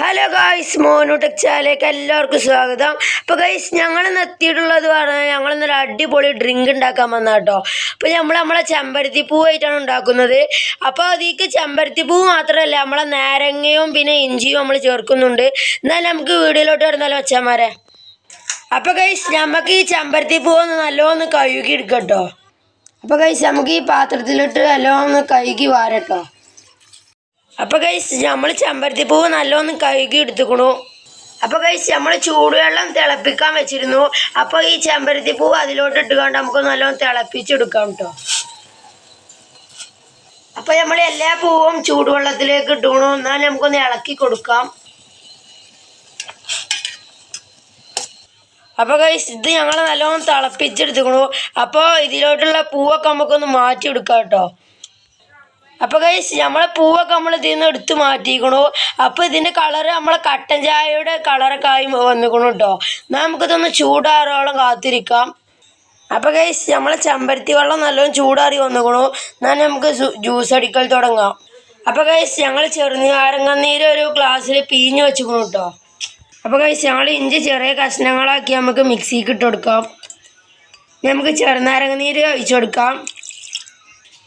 Hello guys മോനു ടെക്ചാലേക്ക് എല്ലാവർക്കും സ്വാഗതം. അപ്പോൾ ഗൈസ് ഞങ്ങൾ എത്തിയിട്ടുള്ളത് പറഞ്ഞാൽ ഞങ്ങൾ ഇന്നൊരു അടിപൊളി ഡ്രിങ്ക് ഉണ്ടാക്കാൻ വന്ന കേട്ടോ അപ്പോൾ നമ്മൾ നമ്മളെ ചെമ്പരത്തി പൂവായിട്ടാണ് ഉണ്ടാക്കുന്നത്. അപ്പോൾ അതിലേക്ക് ചെമ്പരത്തി പൂ മാത്രമല്ല നമ്മളെ നാരങ്ങയും പിന്നെ ഇഞ്ചിയും നമ്മൾ ചേർക്കുന്നുണ്ട്. എന്നാൽ നമുക്ക് വീഡിയോയിലോട്ട് വരുന്നാലോ അച്ഛന്മാരെ അപ്പോൾ ഗൈസ് നമുക്ക് ഈ ചെമ്പരത്തി പൂ ഒന്ന് നല്ലോന്ന് കഴുകി എടുക്കട്ടോ. അപ്പോൾ ഗൈസ് നമുക്ക് ഈ പാത്രത്തിലിട്ട് നല്ലോന്ന് കഴുകി വാരട്ടോ. അപ്പോൾ ഗൈസ് നമ്മൾ ചെമ്പരത്തി പൂവ് നല്ലോണം കഴുകി എടുത്തുക്കണു. അപ്പോൾ ഗൈസ് നമ്മൾ ചൂടുവെള്ളം തിളപ്പിക്കാൻ വെച്ചിരുന്നു. അപ്പോൾ ഈ ചെമ്പരത്തി പൂവ് അതിലോട്ട് ഇട്ടുകൊണ്ട് നമുക്ക് നല്ലോണം തിളപ്പിച്ചെടുക്കാം കേട്ടോ അപ്പോൾ നമ്മൾ എല്ലാ പൂവും ചൂടുവെള്ളത്തിലേക്ക് ഇട്ടുകണു എന്നാൽ നമുക്കൊന്ന് ഇളക്കി കൊടുക്കാം. അപ്പോൾ ഗൈസ് ഇത് ഞങ്ങൾ നല്ലോണം തിളപ്പിച്ചെടുത്തുക്കണു. അപ്പോൾ ഇതിലോട്ടുള്ള പൂവൊക്കെ നമുക്കൊന്ന് മാറ്റി എടുക്കാം കേട്ടോ അപ്പോൾ കഴിച്ച് നമ്മളെ പൂവൊക്കെ നമ്മൾ ഇതിൽ നിന്ന് എടുത്ത് മാറ്റിക്കണു. അപ്പോൾ ഇതിന്റെ കളറ് നമ്മളെ കട്ടൻ ചായയുടെ കളറൊക്കെ ആയി വന്നിക്കണു കേട്ടോ എന്നാൽ നമുക്കിതൊന്ന് ചൂടാറോളം കാത്തിരിക്കാം. അപ്പോൾ കഴിച്ച് നമ്മളെ ചെമ്പരത്തി വെള്ളം നല്ലോണം ചൂടാറി വന്നിക്കണു. എന്നാൽ നമുക്ക് ജ്യൂസ് അടിക്കൽ തുടങ്ങാം. അപ്പോൾ കഴിച്ച് ഞങ്ങൾ ചെറുനാരങ്ങനീര് ഒരു ഗ്ലാസ്സിൽ പീഞ്ഞു വെച്ചിക്കണു കേട്ടോ അപ്പോൾ കഴിച്ച് ഞങ്ങൾ ഇഞ്ചി ചെറിയ കഷ്ണങ്ങളാക്കി നമുക്ക് മിക്സിക്ക് ഇട്ട് കൊടുക്കാം. നമുക്ക് ചെറുനാരങ്ങനീര് ഒഴിച്ചു കൊടുക്കാം.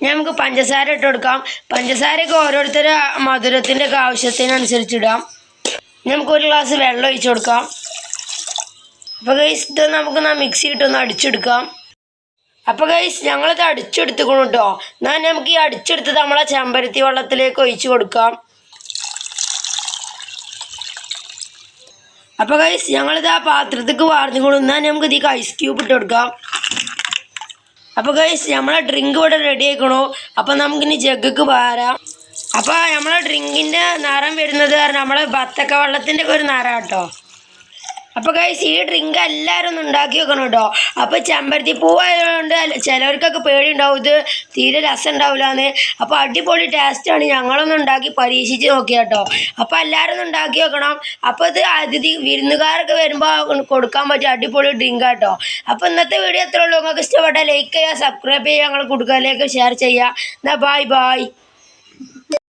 ഇനി നമുക്ക് പഞ്ചസാര ഇട്ട് കൊടുക്കാം. പഞ്ചസാരയൊക്കെ ഓരോരുത്തരുടെ മധുരത്തിന്റെ ഒക്കെ ആവശ്യത്തിനനുസരിച്ച് ഇടാം ഇനി നമുക്ക് ഒരു ഗ്ലാസ് വെള്ളം ഒഴിച്ചു കൊടുക്കാം. അപ്പോൾ ഗൈസ് ഇത് നമുക്ക് മിക്സി ഇട്ടൊന്ന് അടിച്ചെടുക്കാം. അപ്പോൾ ഗൈസ് ഞങ്ങളിത് അടിച്ചെടുത്തുക്കണം കേട്ടോ എന്നാൽ നമുക്ക് ഈ അടിച്ചെടുത്തത് നമ്മളെ ചെമ്പരത്തി വെള്ളത്തിലേക്ക് ഒഴിച്ചു കൊടുക്കാം. അപ്പോൾ ഗൈസ് ഞങ്ങളിത് ആ പാത്രത്തേക്ക് വാർന്നുകൊള്ളു എന്നാൽ നമുക്ക് ഇതിലേക്ക് ഐസ് ക്യൂബ് ഇട്ട് കൊടുക്കാം. അപ്പോൾ ഗൈസ് നമ്മളെ ഡ്രിങ്ക് ഇവിടെ റെഡി ആയിക്കണു. അപ്പോൾ നമുക്കിനി ജഗ്ഗക്ക് പാരാം. അപ്പോൾ നമ്മളെ ഡ്രിങ്കിന്റെ നിറം വരുന്നത് നമ്മളെ ബത്തക്ക വെള്ളത്തിന്റെ ഒക്കെ ഒരു നിറം കേട്ടോ അപ്പോൾ ഗൈസ് ഈ ഡ്രിങ്ക് എല്ലാവരും ഒന്ന് ഉണ്ടാക്കി വെക്കണം കേട്ടോ അപ്പോൾ ചെമ്പരത്തി പൂവായതുകൊണ്ട് ചിലവർക്കൊക്കെ പേടി ഉണ്ടാവും ഇത് തീരെ രസം ഉണ്ടാവില്ലാന്ന് അപ്പൊ അപ്പോൾ അടിപൊളി ആണ് ഞങ്ങളൊന്ന് ഉണ്ടാക്കി പരീക്ഷിച്ച് നോക്കിയ കേട്ടോ അപ്പോൾ എല്ലാവരും ഒന്ന് ഉണ്ടാക്കി വെക്കണം. അപ്പോൾ ഇത് അതിഥി വിരുന്നുകാരൊക്കെ വരുമ്പോൾ കൊടുക്കാൻ പറ്റിയ അടിപൊളി ഡ്രിങ്ക് കേട്ടോ അപ്പോൾ ഇന്നത്തെ വീഡിയോ എത്ര ഉള്ളൂ. നിങ്ങൾക്ക് ഇഷ്ടപ്പെട്ടാൽ ലൈക്ക് ചെയ്യുക സബ്സ്ക്രൈബ് ചെയ്യുക ഞങ്ങൾ കുടുക്കാലേക്ക് ഷെയർ ചെയ്യുക. എന്നാൽ ബായ് ബായ്